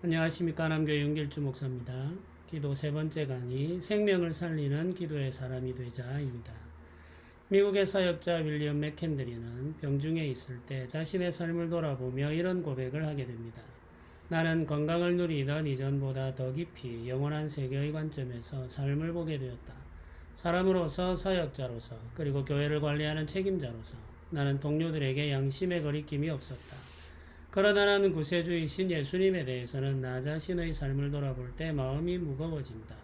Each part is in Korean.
안녕하십니까 남교회 윤길주 목사입니다. 기도 세 번째 강의 생명을 살리는 기도의 사람이 되자입니다. 미국의 사역자 윌리엄 맥켄드리는 병중에 있을 때 자신의 삶을 돌아보며 이런 고백을 하게 됩니다. 나는 건강을 누리던 이전보다 더 깊이 영원한 세계의 관점에서 삶을 보게 되었다. 사람으로서 사역자로서 그리고 교회를 관리하는 책임자로서 나는 동료들에게 양심의 거리낌이 없었다. 그러나 나는 구세주이신 예수님에 대해서는 나 자신의 삶을 돌아볼 때 마음이 무거워진다.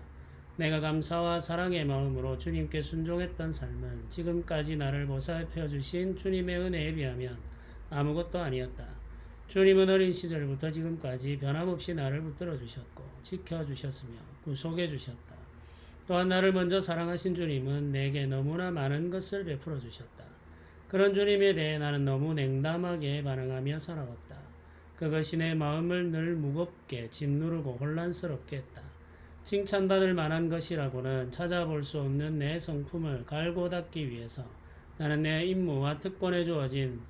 내가 감사와 사랑의 마음으로 주님께 순종했던 삶은 지금까지 나를 보살펴 주신 주님의 은혜에 비하면 아무것도 아니었다. 주님은 어린 시절부터 지금까지 변함없이 나를 붙들어 주셨고 지켜 주셨으며 구속해 주셨다. 또한 나를 먼저 사랑하신 주님은 내게 너무나 많은 것을 베풀어 주셨다. 그런 주님에 대해 나는 너무 냉담하게 반응하며 살아왔다. 그것이 내 마음을 늘 무겁게 짓누르고 혼란스럽게 했다. 칭찬받을 만한 것이라고는 찾아볼 수 없는 내 성품을 갈고 닦기 위해서 나는 내 임무와 특권에 주어진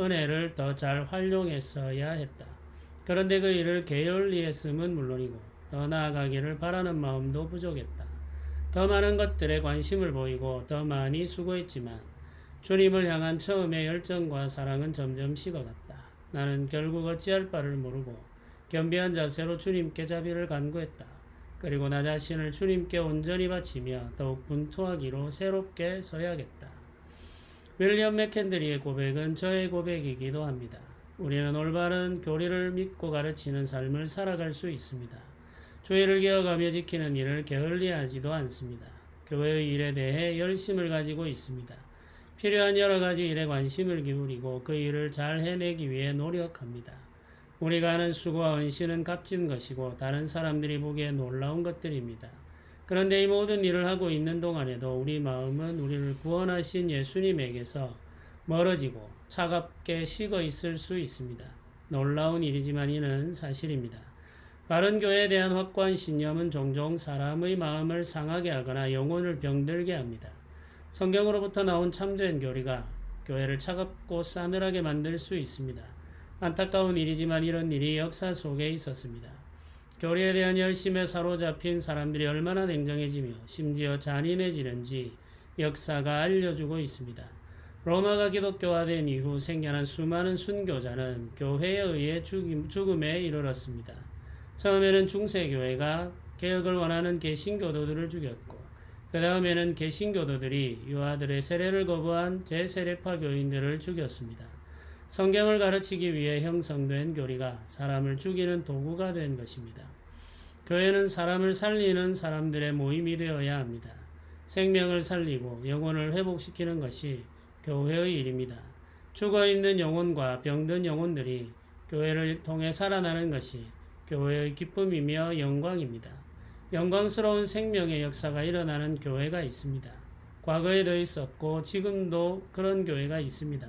은혜를 더 잘 활용했어야 했다. 그런데 그 일을 게을리 했음은 물론이고 더 나아가기를 바라는 마음도 부족했다. 더 많은 것들에 관심을 보이고 더 많이 수고했지만 주님을 향한 처음의 열정과 사랑은 점점 식어갔다. 나는 결국 어찌할 바를 모르고 겸비한 자세로 주님께 자비를 간구했다. 그리고 나 자신을 주님께 온전히 바치며 더욱 분투하기로 새롭게 서야겠다. 윌리엄 맥켄드리의 고백은 저의 고백이기도 합니다. 우리는 올바른 교리를 믿고 가르치는 삶을 살아갈 수 있습니다. 교회를 기어가며 지키는 일을 게을리하지도 않습니다. 교회의 일에 대해 열심을 가지고 있습니다. 필요한 여러 가지 일에 관심을 기울이고 그 일을 잘 해내기 위해 노력합니다. 우리가 하는 수고와 은신은 값진 것이고 다른 사람들이 보기에 놀라운 것들입니다. 그런데 이 모든 일을 하고 있는 동안에도 우리 마음은 우리를 구원하신 예수님에게서 멀어지고 차갑게 식어 있을 수 있습니다. 놀라운 일이지만 이는 사실입니다. 바른 교회에 대한 확고한 신념은 종종 사람의 마음을 상하게 하거나 영혼을 병들게 합니다. 성경으로부터 나온 참된 교리가 교회를 차갑고 싸늘하게 만들 수 있습니다. 안타까운 일이지만 이런 일이 역사 속에 있었습니다. 교리에 대한 열심에 사로잡힌 사람들이 얼마나 냉정해지며 심지어 잔인해지는지 역사가 알려주고 있습니다. 로마가 기독교화된 이후 생겨난 수많은 순교자는 교회에 의해 죽음에 이르렀습니다. 처음에는 중세교회가 개혁을 원하는 개신교도들을 죽였고 그 다음에는 개신교도들이 유아들의 세례를 거부한 제세례파 교인들을 죽였습니다. 성경을 가르치기 위해 형성된 교리가 사람을 죽이는 도구가 된 것입니다. 교회는 사람을 살리는 사람들의 모임이 되어야 합니다. 생명을 살리고 영혼을 회복시키는 것이 교회의 일입니다. 죽어 있는 영혼과 병든 영혼들이 교회를 통해 살아나는 것이 교회의 기쁨이며 영광입니다. 영광스러운 생명의 역사가 일어나는 교회가 있습니다. 과거에도 있었고 지금도 그런 교회가 있습니다.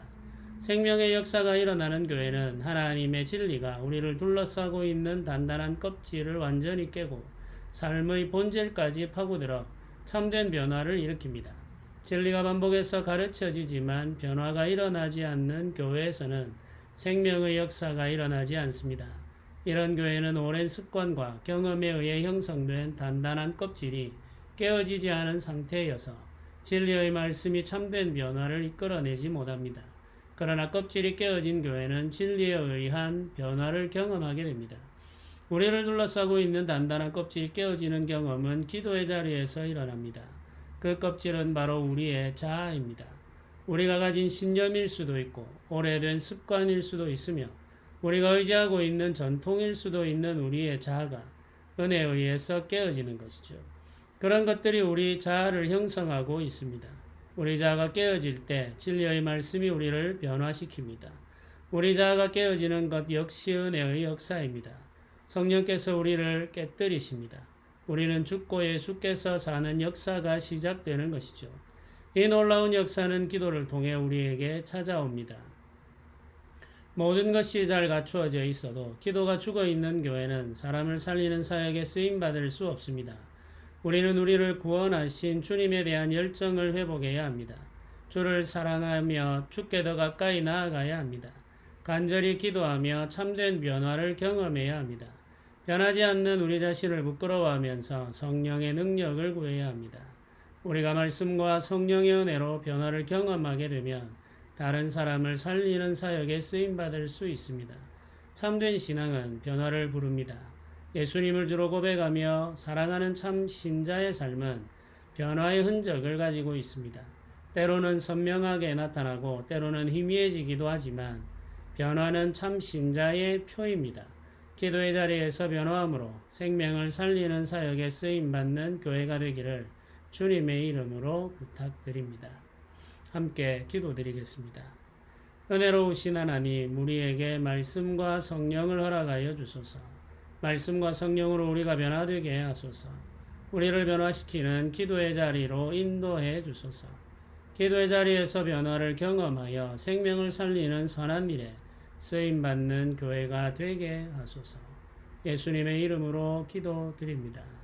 생명의 역사가 일어나는 교회는 하나님의 진리가 우리를 둘러싸고 있는 단단한 껍질을 완전히 깨고 삶의 본질까지 파고들어 참된 변화를 일으킵니다. 진리가 반복해서 가르쳐지지만 변화가 일어나지 않는 교회에서는 생명의 역사가 일어나지 않습니다. 이런 교회는 오랜 습관과 경험에 의해 형성된 단단한 껍질이 깨어지지 않은 상태여서 진리의 말씀이 참된 변화를 이끌어내지 못합니다. 그러나 껍질이 깨어진 교회는 진리에 의한 변화를 경험하게 됩니다. 우리를 둘러싸고 있는 단단한 껍질이 깨어지는 경험은 기도의 자리에서 일어납니다. 그 껍질은 바로 우리의 자아입니다. 우리가 가진 신념일 수도 있고 오래된 습관일 수도 있으며 우리가 의지하고 있는 전통일 수도 있는 우리의 자아가 은혜에 의해서 깨어지는 것이죠. 그런 것들이 우리 자아를 형성하고 있습니다. 우리 자아가 깨어질 때 진리의 말씀이 우리를 변화시킵니다. 우리 자아가 깨어지는 것 역시 은혜의 역사입니다. 성령께서 우리를 깨뜨리십니다. 우리는 죽고 예수께서 사는 역사가 시작되는 것이죠. 이 놀라운 역사는 기도를 통해 우리에게 찾아옵니다. 모든 것이 잘 갖추어져 있어도 기도가 죽어 있는 교회는 사람을 살리는 사역에 쓰임 받을 수 없습니다. 우리는 우리를 구원하신 주님에 대한 열정을 회복해야 합니다. 주를 사랑하며 주께 더 가까이 나아가야 합니다. 간절히 기도하며 참된 변화를 경험해야 합니다. 변하지 않는 우리 자신을 부끄러워하면서 성령의 능력을 구해야 합니다. 우리가 말씀과 성령의 은혜로 변화를 경험하게 되면 다른 사람을 살리는 사역에 쓰임 받을 수 있습니다. 참된 신앙은 변화를 부릅니다. 예수님을 주로 고백하며 사랑하는 참 신자의 삶은 변화의 흔적을 가지고 있습니다. 때로는 선명하게 나타나고 때로는 희미해지기도 하지만 변화는 참 신자의 표입니다. 기도의 자리에서 변화함으로 생명을 살리는 사역에 쓰임 받는 교회가 되기를 주님의 이름으로 부탁드립니다. 함께 기도드리겠습니다. 은혜로우신 하나님, 우리에게 말씀과 성령을 허락하여 주소서. 말씀과 성령으로 우리가 변화되게 하소서. 우리를 변화시키는 기도의 자리로 인도해 주소서. 기도의 자리에서 변화를 경험하여 생명을 살리는 선한 일에 쓰임 받는 교회가 되게 하소서. 예수님의 이름으로 기도드립니다.